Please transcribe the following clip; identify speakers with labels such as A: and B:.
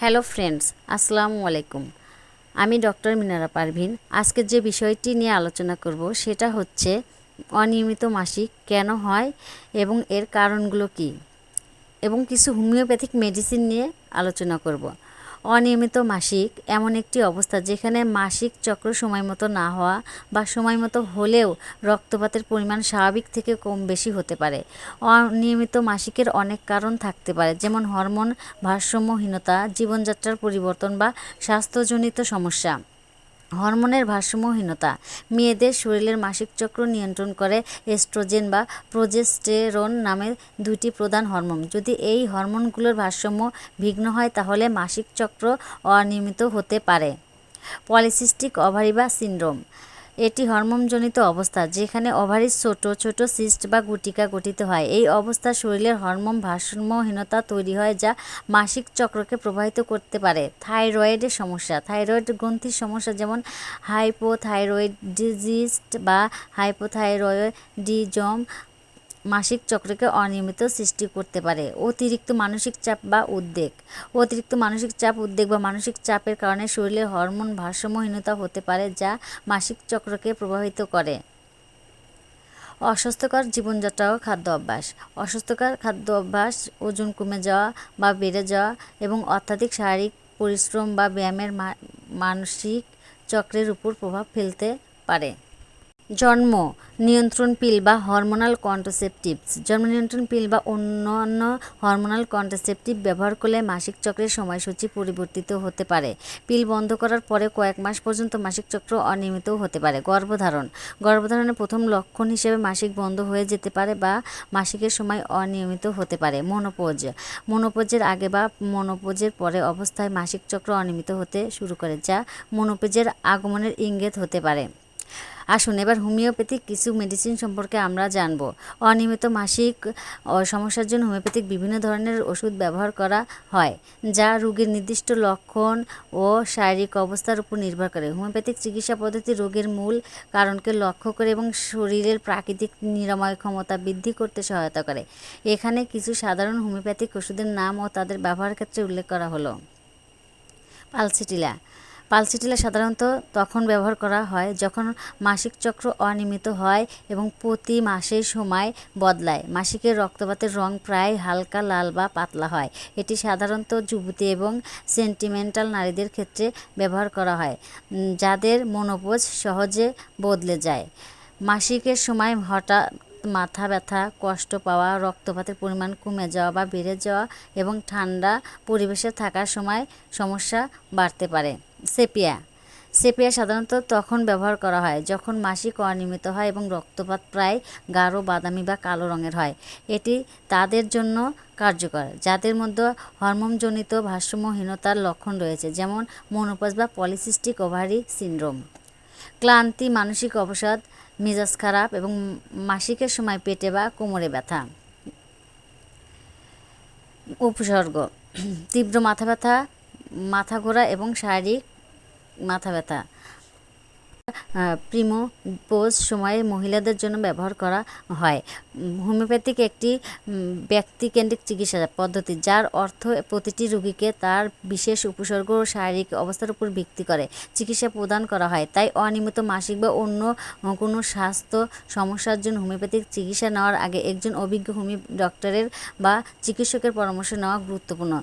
A: Hello friends, আসসালামু আলাইকুম। আমি ডক্টর মিনারা পারভিন। আজকে যে বিষয়টি নিয়ে আলোচনা করব সেটা হচ্ছে অনিয়মিত মাসিক কেন হয় এবং এর কারণগুলো কি? এবং কিছু হোমিওপ্যাথিক মেডিসিন নিয়ে আলোচনা করব। অনিয়মিত মাসিক এমন একটি অবস্থা যেখানে মাসিক চক্র সময় মতো না হওয়া বা সময় মতো হলেও রক্তপাতের পরিমাণ স্বাভাবিক থেকে কম বেশি হতে পারে। অনিয়মিত মাসিকের অনেক কারণ থাকতে পারে, যেমন হরমোন ভারসাম্যহীনতা, জীবনযাত্রার পরিবর্তন বা স্বাস্থ্যজনিত সমস্যা। হরমোনের ভারসাম্যহীনতা। মেয়েদের শরীরের মাসিক চক্র নিয়ন্ত্রণ করে এস্ট্রোজেন বা প্রোজেস্টেরন নামের দুটি প্রধান হরমোন। যদি এই হরমোনগুলোর ভারসাম্য বিঘ্ন হয়, তাহলে মাসিক চক্র অনিয়মিত হতে পারে। পলিসিস্টিক ওভারি বা সিন্ড্রোম। এটি হরমোনজনিত অবস্থা, যেখানে ওভারিস ছোট ছোট সিস্ট বা গুটিকা গঠিত হয়। এই অবস্থা শরীরের হরমোন ভারসাম্যহীনতা তৈরি হয় যা মাসিক চক্রকে প্রভাবিত করতে পারে। থাইরয়েডের সমস্যা, থাইরয়েড গ্রন্থির সমস্যা যেমন হাইপোথাইরয়েড ডিজিজ বা হাইপোথাইরয়েডিজম মাসিক চক্রকে অনিয়মিত সৃষ্টি করতে পারে। অতিরিক্ত মানসিক চাপ বা উদ্বেগ। অতিরিক্ত মানসিক চাপ, উদ্বেগ বা মানসিক চাপের কারণে শরীরে হরমোন ভারসাম্যহীনতা হতে পারে, যা মাসিক চক্রকে প্রভাবিত করে। অস্বাস্থ্যকর জীবনযাত্রা ও খাদ্য অভ্যাস। অস্বাস্থ্যকর খাদ্য অভ্যাস, ওজন কমে যাওয়া বা বেড়ে যাওয়া এবং অত্যাধিক শারীরিক পরিশ্রম বা ব্যায়ামের মানসিক চক্রের উপর প্রভাব ফেলতে পারে। জন্ম, নিয়ন্ত্রণ পিল বা হরমোনাল কন্ট্রাসেপটিভস। জন্ম, নিয়ন্ত্রণ পিল বা অন্যান্য হরমোনাল কন্ট্রাসেপটিভ ব্যবহার করলে মাসিক চক্রের সময়সূচি পরিবর্তিত হতে পারে। পিল বন্ধ করার পরে কয়েক মাস পর্যন্ত মাসিক চক্র অনিয়মিতও হতে পারে। গর্ভধারণ। গর্ভধারণের প্রথম লক্ষণ হিসেবে মাসিক বন্ধ হয়ে যেতে পারে বা মাসিকের সময় অনিয়মিত হতে পারে। মনোপোজ। মনোপোজের আগে বা মনোপোজের পরে অবস্থায় মাসিক চক্র অনিয়মিত হতে শুরু করে, যা মনোপোজের আগমনের ইঙ্গিত হতে পারে। আসুন, এবার হোমিওপ্যাথিক কিছু মেডিসিন সম্পর্কে আমরা জানব। অনিয়মিত মাসিক সমস্যার জন্য হোমিওপ্যাথিক বিভিন্ন ধরনের ওষুধ ব্যবহার করা হয়, যা রোগীর নির্দিষ্ট লক্ষণ ও শারীরিক অবস্থার উপর নির্ভর করে। হোমিওপ্যাথিক চিকিৎসা পদ্ধতি রোগের মূল কারণকে লক্ষ্য করে এবং শরীরের প্রাকৃতিক নিরাময় ক্ষমতা বৃদ্ধি করতে সহায়তা করে। এখানে কিছু সাধারণ হোমিওপ্যাথিক ওষুধের নাম ও তাদের ব্যবহার ক্ষেত্রে উল্লেখ করা হলো। পালসিটিলা পালসিটিলা সাধারণত তখন ব্যবহার করা হয় যখন মাসিক চক্র অনিয়মিত হয় এবং প্রতি মাসের সময় বদলায়। মাসিকের রক্তপাতের রং প্রায় হালকা লাল বা পাতলা হয়। এটি সাধারণত যুবতী এবং সেন্টিমেন্টাল নারীদের ক্ষেত্রে ব্যবহার করা হয় যাদের মনোপোজ সহজে বদলে যায়। মাসিকের সময় হঠাৎ মাথা ব্যথা, কষ্ট পাওয়া, রক্তপাতের পরিমাণ কমে যাওয়া বা বেড়ে যাওয়া এবং ঠান্ডা পরিবেশে থাকার সময় সমস্যা বাড়তে পারে। সেপিয়া। সেপিয়া সাধারণত তখন ব্যবহার করা হয়, যখন মাসিক অনিয়মিত হয় এবং রক্তপাত প্রায় গাঢ় বাদামি বা কালো রঙের হয়। এটি তাদের জন্য কার্যকর, যাদের মধ্যে হরমোনজনিত ভারসাম্যহীনতার লক্ষণ রয়েছে, যেমন মনোপাস বা পলিসিস্টিক ওভারি সিন্ড্রোম। ক্লান্তি, মানসিক অবসাদ, মেজাজ খারাপ এবং মাসিকের সময় পেটে বা কোমরে ব্যথা। উপসর্গ, তীব্র মাথা ব্যথা মাথা ঘোরা এবং শারীরিক মাথা ব্যথা। প্রিমো পোজ সময়ে মহিলাদের জন্য ব্যবহার করা হয়। হোমিওপ্যাথিক একটি ব্যক্তিকেন্দ্রিক চিকিৎসা পদ্ধতি যার অর্থ প্রতিটি রোগীকে তার বিশেষ উপসর্গ ও শারীরিক অবস্থার উপর ভিত্তি করে চিকিৎসা প্রদান করা হয়। তাই অনিয়মিত মাসিক বা অন্য কোনো স্বাস্থ্য সমস্যার জন্য হোমিওপ্যাথিক চিকিৎসা নেওয়ার আগে একজন অভিজ্ঞ হোমিও ডক্টরের বা চিকিৎসকের পরামর্শ নেওয়া গুরুত্বপূর্ণ।